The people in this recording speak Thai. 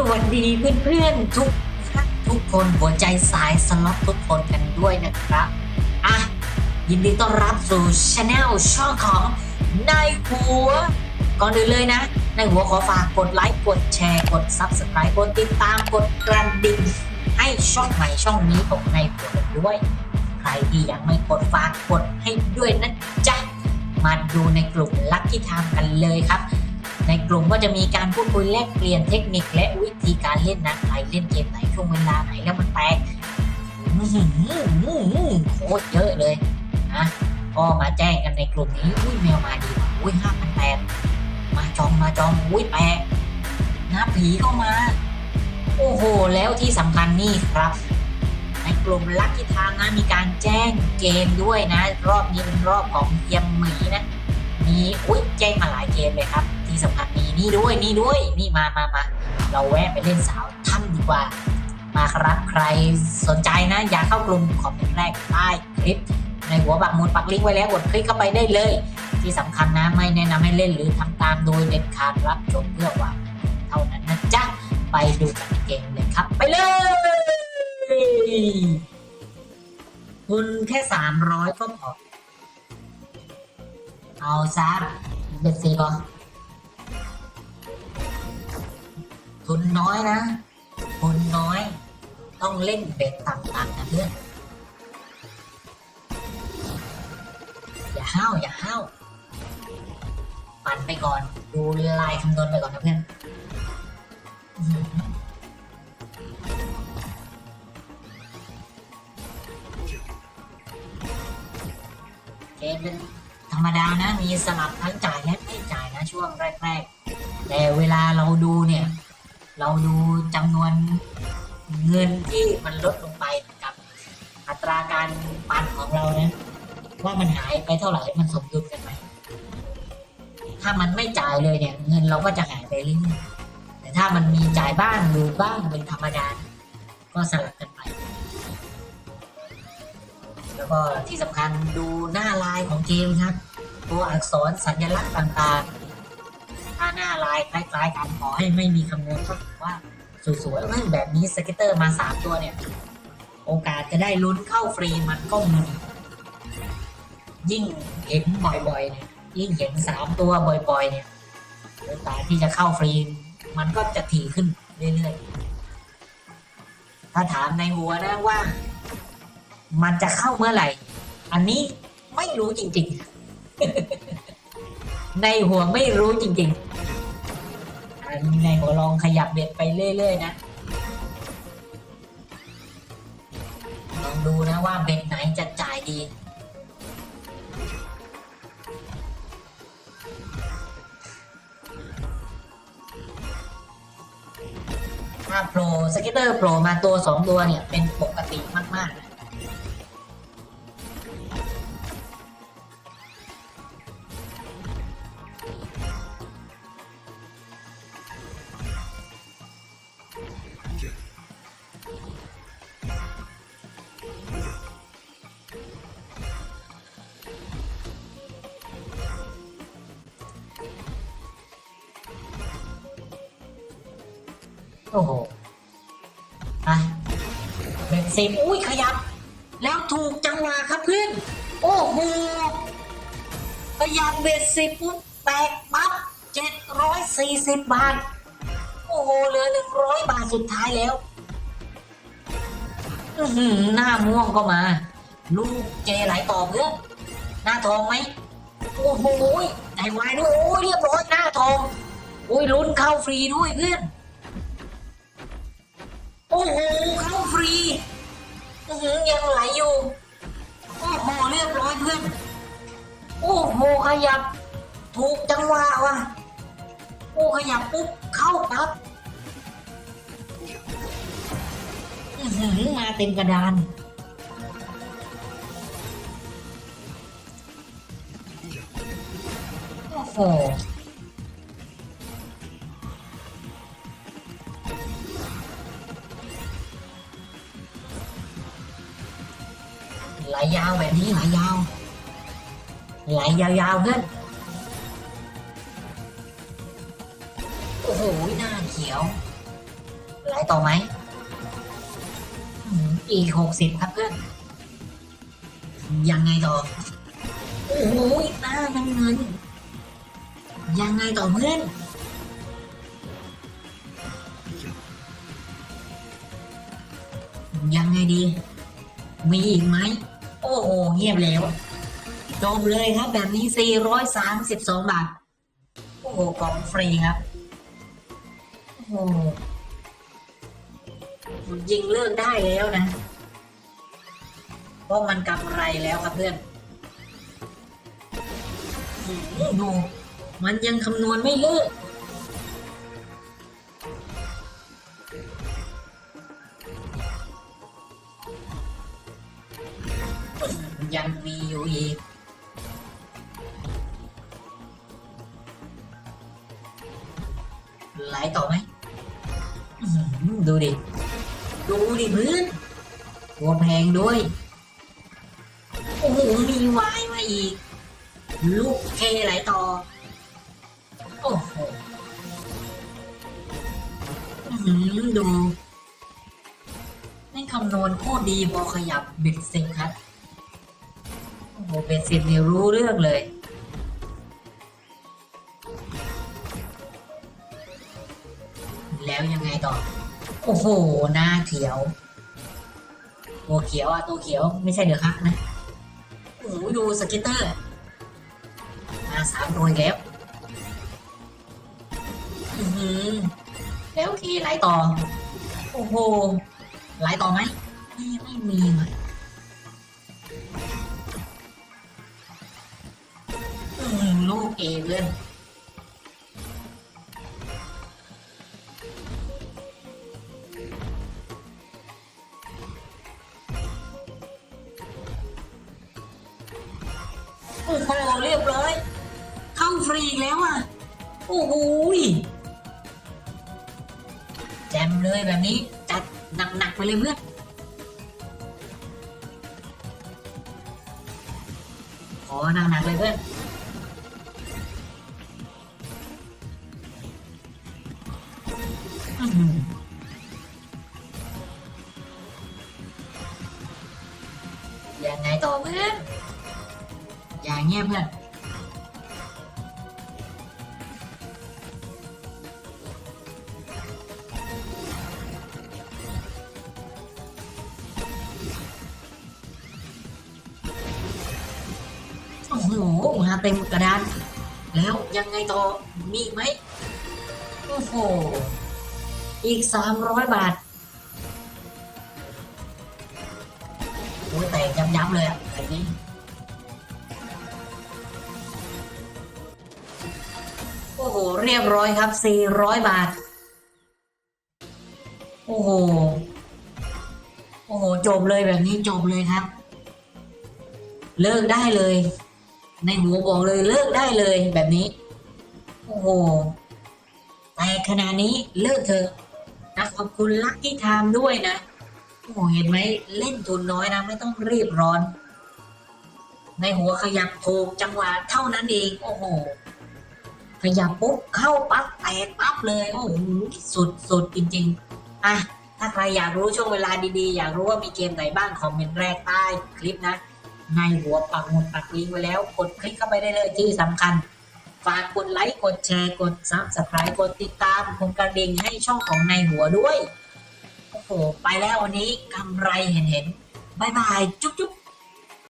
สวัสดีเพื่อนๆทุกท่านทุกคนหัวใจสายสล็อตทุกคนกันด้วยนะครับอะยินดีต้อนรับสู่ช anel ช่องของนายหัว ก่อนอื่นเลยนะนายหัวขอฝากกดไลค์กดแชร์กด Subscribe กดติดตามกดกระดิ่งให้ช่องใหม่ช่องนี้ของนายหัวกันด้วย ใครที่ยังไม่กดฝากกดให้ด้วยนะจ๊ะมาดูในกลุ่มลัคกี้ไทม์กันเลยครับ ในกลุ่มก็จะมีการพูดคุยแลกเปลี่ยนเทคนิคและวิธีการเล่นนะใครเล่นเกมไหนช่วงเวลาไหนแล้วมันแตกโคตรเยอะเลยนะก็มาแจ้งกันในกลุ่มนี้อุ้ยแมวมาดีอุ้ยห้าพันแปดมาจองมาจองอุ้ยแปลกนะผีก็มา โอ้โห แล้วที่สำคัญนี่ครับ ในกลุ่มลัคกี้ไทม์นะมีการแจ้งเกมด้วยนะ รอบนี้เป็นรอบของเฮียมหมีนะมีอุ้ยแจ้งมาหลายเกมเลยครับ ที่สำคัญมีนี่ด้วยนี่ด้วยนี่มามามาเราแวะไปเล่นสาวถ้ำดีกว่า มาครับใครสนใจนะ อยากเข้ากลุ่มคอมเมนต์แรกใต้คลิป ในหัวบักมุดปักลิงก์ไว้แล้วกดคลิกเข้าไปได้เลย ที่สำคัญนะไม่แนะนำให้เล่นหรือทำตามโดยเด็ดขาดรับชมเพื่อหวังเท่านั้นนะจ๊ะไปดูกันเกมเลยครับ ไปเลยคุณแค่สามร้อยก็พอเอาซะเบ็ดสีก่อน ทุนน้อยนะทุนน้อย ต้องเล่นเบ็ดต่ำๆนะเพื่อน อย่าห้าวอย่าห้าวปั่นไปก่อน ดูลายคำนวณไปก่อนนะเพื่อนเกมเป็นธรรมดานะ มีสลับทั้งจ่ายและไม่จ่ายนะช่วงแรกๆ แต่เวลาเราดูเนี่ย เราดูจำนวนเงินที่มันลดลงไปกับ อัตราการปันของเรานะว่ามันหายไปเท่าไหร่มันสมดุลกันไหมถ้ามันไม่จ่ายเลยเนี่ย เงินเราก็จะหายไปเรื่อยๆแต่ถ้ามันมีจ่ายบ้างหรือบ้างเป็นธรรมดานก็สลับกันไป แล้วก็ที่สำคัญดูหน้าลายของเกมครับ ตัวอักษรสัญลักษณ์ต่างๆ ถ้าหน้าลายคล้ายๆกันขอให้ไม่มีคำนวณก็ถือว่าสวยๆเฮ้ยแบบนี้สเก็ตเตอร์มาสามตัวเนี่ย โอกาสจะได้ลุ้นเข้าฟรีมันก็มียิ่งเห็นบ่อยๆเนี่ยยิ่งเห็นสามตัวบ่อยๆ เนี่ยโอกาสที่จะเข้าฟรีมันก็จะถี่ขึ้นเรื่อยๆ ถ้าถามในหัวนะว่า มันจะเข้าเมื่อไหร่ อันนี้ไม่รู้จริงๆ ในหัวไม่รู้จริงๆ อันนี้ในหัวลองขยับเบ็ดไปเรื่อยๆนะ ลองดูนะว่าเบ็ดไหนจะจ่ายดีถ้าโปรสเก็ตเตอร์โปรมาตัวสองตัวเนี่ย เป็นปกติมากๆ โอ้โหไปเป็นสิบอุ้ยขยับ แล้วถูกจังหวะครับเพื่อนโอ้โหขยับเบ็ดสิบปุ๊บแตกปั๊บเจ็ดร้อยสี่สิบบาท โอ้โหเหลือหนึ่งร้อยบาทสุดท้ายแล้วอือหือหน้าม่วงก็มา ลูกเจไหลต่อเพื่อนหน้าทองไหมโอ้โหใจวายด้วยโอ้ยเรียบร้อยหน้าทองโอ้ยลุ้นเข้าฟรีด้วยเพื่อน อ้โหเข้าฟรีอื้อหือยังไหลอยู่ โอ้โหเรียบร้อยเพื่อน โอ้โหขยับ ถูกจังหวะว่ะ โอ้ขยับปุ๊บเข้าปั๊บอื้อมาเต็มกระดานโอ้โห ไหลยาวแบบนี้ไหลยาวไหลยาวๆเพื่อนโอ้โหหน้าเขียวไล่ต่อไหมอืมอีกหกสิบครับเพื่อนยังไงต่อโอ้โหหน้าน้ำเงินยังไงต่อเพื่อนยังไงดี มีอีกไหม โอ้โหเงียบแล้วจบเลยครับแบบนี้ 432 บาท โอ้โหกล่องฟรีครับ โอ้โหยิงเลิกได้แล้วนะ เพราะมันกำไรแล้วครับเพื่อนดูมันยังคำนวณไม่เลิก ไหลต่อไหมดูดิ ดูดิเพื่อนตัวแพงด้วย โอ้โห มีวายมาอีก ลูกเคไหลต่อ โอ้โหหือดูไม่งคำนวณโคตรดีพอขยับเบ็ดเซ็งครับ โอ้โห เบ็ดเซ็งเนี่ยรู้เรื่องเลย ต่อ โอ้โห หน้าเขียวตัวเขียวอะตัวเขียวไม่ใช่เดือดคะนะโอ้โหดูสกิตเตอร์ มาสามตัวอีกแล้วอือหือแล้วที่ไล่ต่อ โอ้โหไล่ต่อไหมไม่ไม่มี โอ้โหเรียบร้อย เข้าฟรีอีกแล้วอะ โอ้โหยแจมเลยแบบนี้ จัดหนักๆไปเลยเพื่อนขอหนักๆเลยเพื่อน มาเต็มกระดาน แล้วยังไงต่อมีไหมโอ้โหอีกสามร้อยบาทโอ้ยแตกยับๆเลยอะไอ้นี้โอ้โห เรียบร้อยครับ400บาท โอ้โห โอ้โห จบเลยแบบนี้จบเลยครับ เลิกได้เลย ในหัวบอกเลยเลิกได้เลยแบบนี้ โอ้โหแต่ขณะนี้เลิกเถอะนะขอบคุณลัคกี้ไทม์ด้วยนะโอ้โหเห็นไหมเล่นทุนน้อยนะ ไม่ต้องรีบร้อน ในหัวขยับถูกจังหวะเท่านั้นเอง โอ้โห ขยับปุ๊บเข้าปั๊บแตกปั๊บเลย โอ้โหสุดสุดจริง ๆ อะถ้าใครอยากรู้ช่วงเวลาดีๆ อยากรู้ว่ามีเกมไหนบ้างคอมเมนต์แรกใต้คลิปนะ ในหัวปักหมุดปักลิงก์ไว้แล้วกดคลิกเข้าไปได้เลยที่สำคัญ ฝากกดไลค์กดแชร์กดซับสไครต์กดติดตามกดกระดิ่งให้ช่องของในหัวด้วยโอ้โหไปแล้ววันนี้กำไรเห็นเห็นๆบายบายจุ๊บจุ๊บ